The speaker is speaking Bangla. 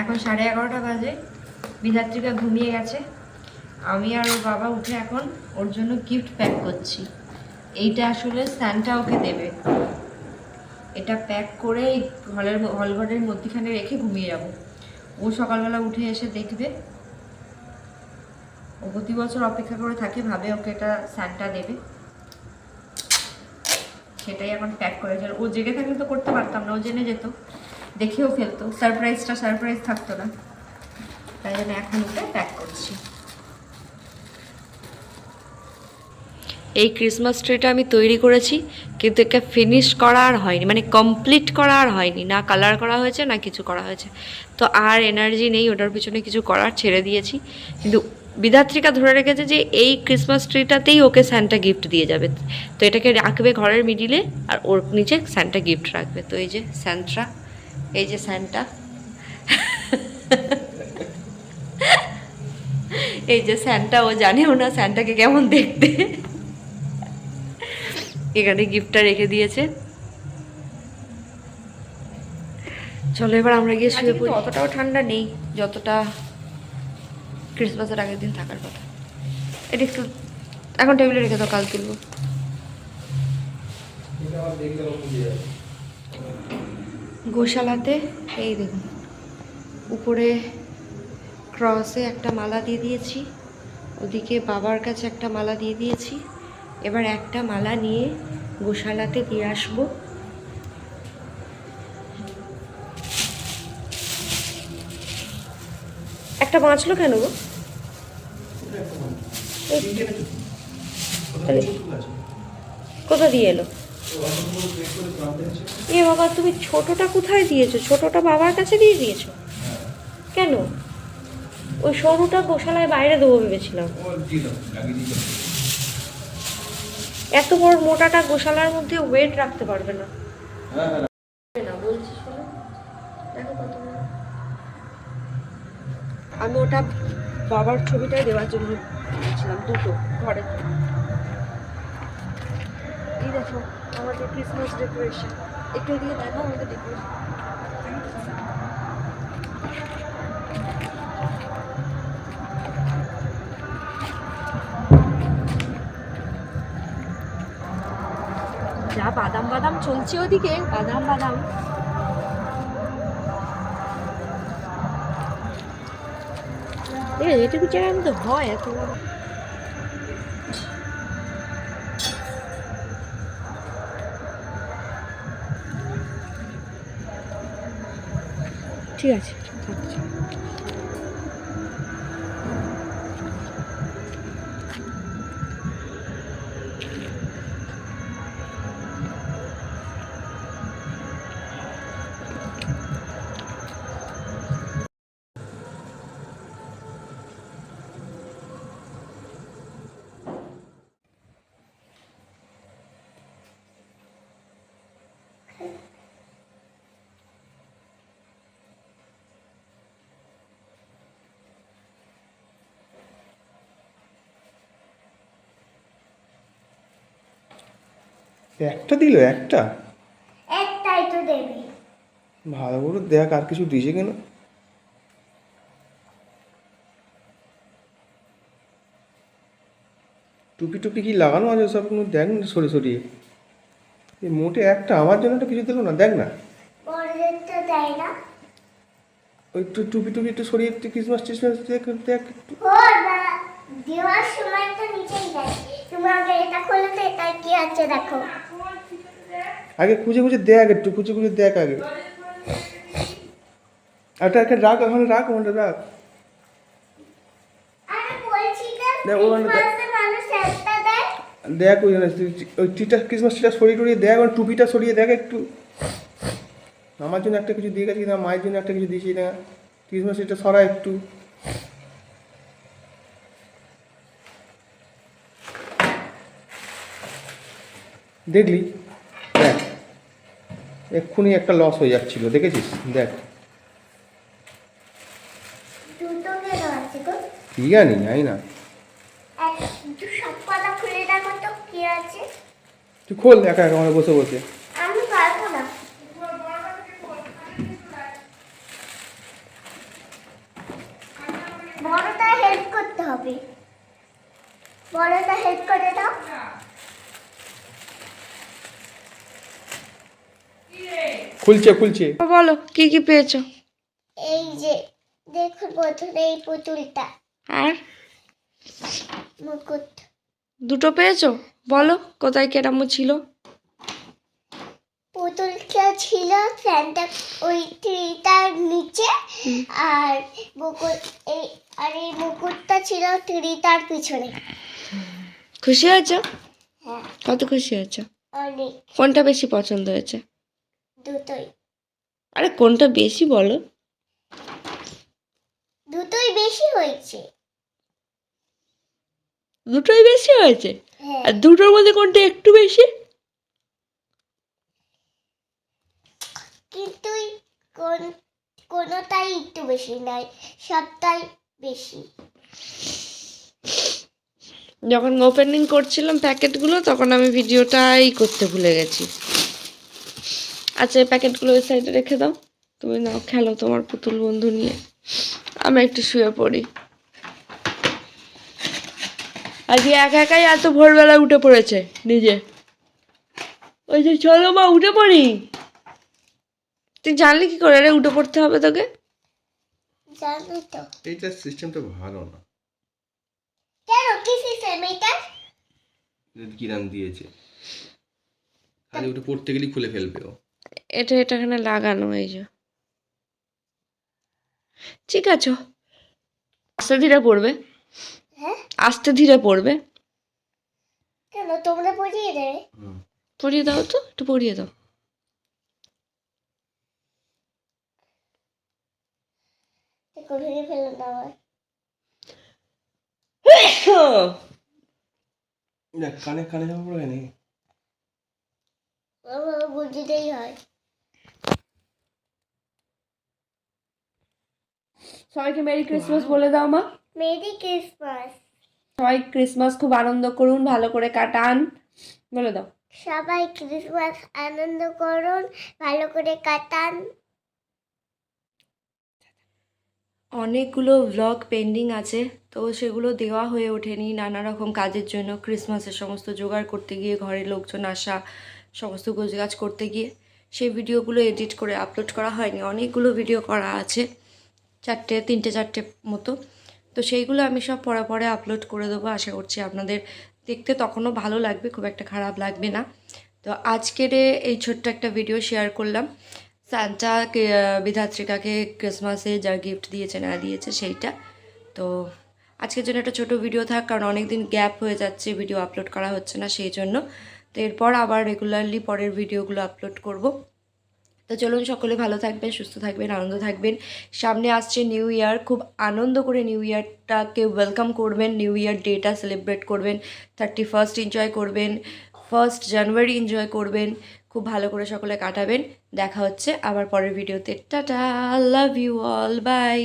এখন সাড়ে এগারোটা বাজে। বিধাত্রিকা ঘুমিয়ে গেছে। আমি আর ওর বাবা উঠে এখন ওর জন্য গিফট প্যাক করছি। এইটা আসলে স্যান্টা ওকে দেবে। এটা প্যাক করে হলের হলঘরের মধ্যিখানে রেখে ঘুমিয়ে যাব। ও সকালবেলা উঠে এসে দেখবে। ও প্রতি বছর অপেক্ষা করে থাকে, ভাবে ওকে এটা স্যান্টা দেবে। সেটাই এখন প্যাক করে ও জেগে থাকলে তো করতে পারতাম না, ও জেনে যেত। দেখেও ফেলতো। সারপ্রাইজটা সারপ্রাইজ থাকতো না। তাই জন্য এখন ওকে প্যাক করছি। এই ক্রিসমাস ট্রিটা আমি তৈরি করেছি, কিন্তু একে ফিনিশ করা আর হয়নি। মানে কমপ্লিট করা আর হয়নি। না কালার করা হয়েছে, না কিছু করা হয়েছে। তো আর এনার্জি নেই, ওটার পিছনে কিছু করার ছেড়ে দিয়েছি। কিন্তু বিধাত্রিকা ধরে রেখেছে যে এই ক্রিসমাস ট্রিটাতেই ওকে স্যান্টা গিফট দিয়ে যাবে। তো এটাকে রাখবে ঘরের মিডিলে আর ওর নিচে স্যান্টা গিফট রাখবে। তো এই যে স্যান্ট্রা এই যে স্যান্টা। এই যে স্যান্টা ও জানেও না স্যান্টাকে কেমন দেখতে। এখানে গিফটটা রেখে দিয়েছে। চলো এবার আমরা গিয়ে শুয়ে পড়ি। অতটাও ঠান্ডা নেই যতটা ক্রিসমাসের আগের দিন থাকার কথা। এটা একটু এখন টেবিলে রেখে দাও কাল তুলবো। গোশালাতে এই দেখুন উপরে ক্রসে একটা মালা দিয়ে দিয়েছি ওদিকে বাবার কাছে একটা মালা দিয়ে দিয়েছি এবার একটা মালা নিয়ে গোশালাতে দিয়ে আসব। একটা বাঁচলো কেন গো? কোথা দিয়ে এলো? এ বাবা, তুমি ছোটটা কোথায় দিয়েছ? ছোটটা বাবার কাছে দিয়ে দিয়েছ? কেন? ওই সরুটা গোশালায় বাইরে দেবো ভেবেছিলাম। এত বড় মোটাটা গোশালার মধ্যে ওয়েট রাখতে পারবে না। আমি ওটা বাবার ছবিটাই দেওয়ার জন্য দিয়েছিলাম দুটো ঘরে। এই দেখো, আমাদের ক্রিসমাস ডেকোরেশন একটু এদিকে দেখো আমাদের ডেকোরেশন যা বাদাম বাদাম চলছে ওদিকে, বাদাম বাদাম। এটুকু জায়গার মধ্যে হয়, এত ঠিক আছে একটা দিল একটা? একটাই তো দেবে। ভালো করে দেখ আর কিছু দিয়েছে কেন? টুপি টুপি কি লাগানো আছে সব? কোনো দেখ না সরে সরিয়ে। এই মোটে একটা আমার জন্য তো কিছু দিল না দেখ না। ওই একটু টুপি টুপি একটু সরিয়ে একটু ক্রিসমাস টিসমাস দেখ দেখ দেওয়ার সময় তো নিচেই দেয়। তুমি আগে এটা খোলো তো এটা কি আছে দেখো। আগে খুঁজে খুঁজে দেখ একটু খুঁজে খুঁজে দেখ আগে। একটা একটা রাখ ওখানে রাখ ওখানে রাখ দেখ, ওই ওই টিটা ক্রিসমাস টিটা সরিয়ে টরিয়ে দেখ আর টুপিটা সরিয়ে দেখ একটু। আমার জন্য একটা কিছু দিয়ে গেছি না মায়ের জন্য একটা কিছু দিয়েছি না ক্রিসমাস টিটা সরা একটু। দেখলি? দেখ এক্ষুনি একটা লস হয়ে যাচ্ছিল দেখেছিস? দেখ। কি জানি জানি না। তুই খোল একা একা আমার বসে বসে। না। হেল্প করতে হবে। বড়টা হেল্প করে দাও। খুলছে খুলছে। বলো কি কি পেয়েছ? এই যে দেখুন প্রথমে এই পুতুলটা। আর? মুকুট। দুটো পেয়েছ? বলো কোথায় কেরাম ছিল? পুতুলটা ছিল ফ্যানটা ওই ট্রিটার নিচে আর মুকুট এই আর এই মুকুটটা ছিল ট্রিটার পিছনে। খুশি হয়েছো? হ্যাঁ। কত খুশি হয়েছো? অনেক। কোনটা বেশি পছন্দ হয়েছে? দুটোই। আরে কোনটা বেশি বলো? দুটোই বেশি হয়েছে। দুটোই বেশি হয়েছে? হ্যাঁ। আর দুটোর মধ্যে কোনটা একটু বেশি? কিন্তু কোন কোনটাই একটু বেশি নয় সবটাই বেশি। যখন ওপেনিং করছিলাম প্যাকেটগুলো তখন আমি ভিডিওটাই করতে ভুলে গেছি। আচ্ছা এই প্যাকেটগুলো ওই সাইডে রেখে দাও। তুমি নাও খেলো তোমার পুতুল বন্ধু নিয়ে। আমি একটু শুয়ে পড়ি। আজকে একা একাই এত ভোরবেলা উঠে পড়েছে নিজে। ওই যে চলো মা উঠে পড়ি। তুই জানলি কি করে রে উঠে পড়তে হবে তোকে? জানো তো। এইটার সিস্টেমটা ভালো না। কেন? কি সিস্টেম এটা কিরান দিয়েছে। খালি ওটা পড়তে গেলেই খুলে ফেলবে ও। এটা এটা এখানে লাগানো এই যে। ঠিক আছে। আস্তে ধীরে পড়বে। হ্যাঁ? আস্তে ধীরে পড়বে। কেন? তোমরা পড়িয়ে দেবে পড়িয়ে দাও তো একটু পড়িয়ে দাও। কানে কানে যাব আমার বুদ্ধিতেই হয়। সবাইকে মেরি ক্রিসমাস বলে দাও মা। মেরি ক্রিসমাস সবাই ক্রিসমাস খুব আনন্দ করুন ভালো করে কাটান। বলে দাও। সবাই ক্রিসমাস আনন্দ করুন ভালো করে কাটান। অনেকগুলো ভ্লগ পেন্ডিং আছে তো সেগুলো দেওয়া হয়ে ওঠেনি নানা রকম কাজের জন্য। ক্রিসমাসের সমস্ত জোগাড় করতে গিয়ে ঘরের লোকজন আসা সমস্ত গোছগাছ করতে গিয়ে সেই ভিডিওগুলো এডিট করে আপলোড করা হয়নি। অনেকগুলো ভিডিও করা আছে। চারটে, তিনটে, চারটে মতো। তো সেইগুলো আমি সব পরে পরে আপলোড করে দেবো। আশা করছি আপনাদের দেখতে তখনও ভালো লাগবে, খুব একটা খারাপ লাগবে না। তো আজকের এই ছোট্ট একটা ভিডিও শেয়ার করলাম। সান্টা বিধাত্রিকাকে ক্রিসমাসে যা গিফট দিয়েছে, না দিয়েছে, সেইটা। তো আজকের জন্য একটা ছোট ভিডিও থাক, কারণ অনেক দিন গ্যাপ হয়ে যাচ্ছে ভিডিও আপলোড করা হচ্ছে না, সেই জন্য। তো এরপর আবার রেগুলারলি পরের ভিডিওগুলো আপলোড করব। তো চলুন সকলে ভালো থাকবেন, সুস্থ থাকবেন, আনন্দ থাকবেন। সামনে আসছে নিউ ইয়ার, খুব আনন্দ করে নিউ ইয়ারটাকে ওয়েলকাম করবেন, নিউ ইয়ার ডেটা সেলিব্রেট করবেন থার্টি ফার্স্ট এনজয় করবেন ফার্স্ট জানুয়ারি এনজয় করবেন, খুব ভালো করে সকলে কাটাবেন। দেখা হচ্ছে আবার পরের ভিডিওতে tata love you all bye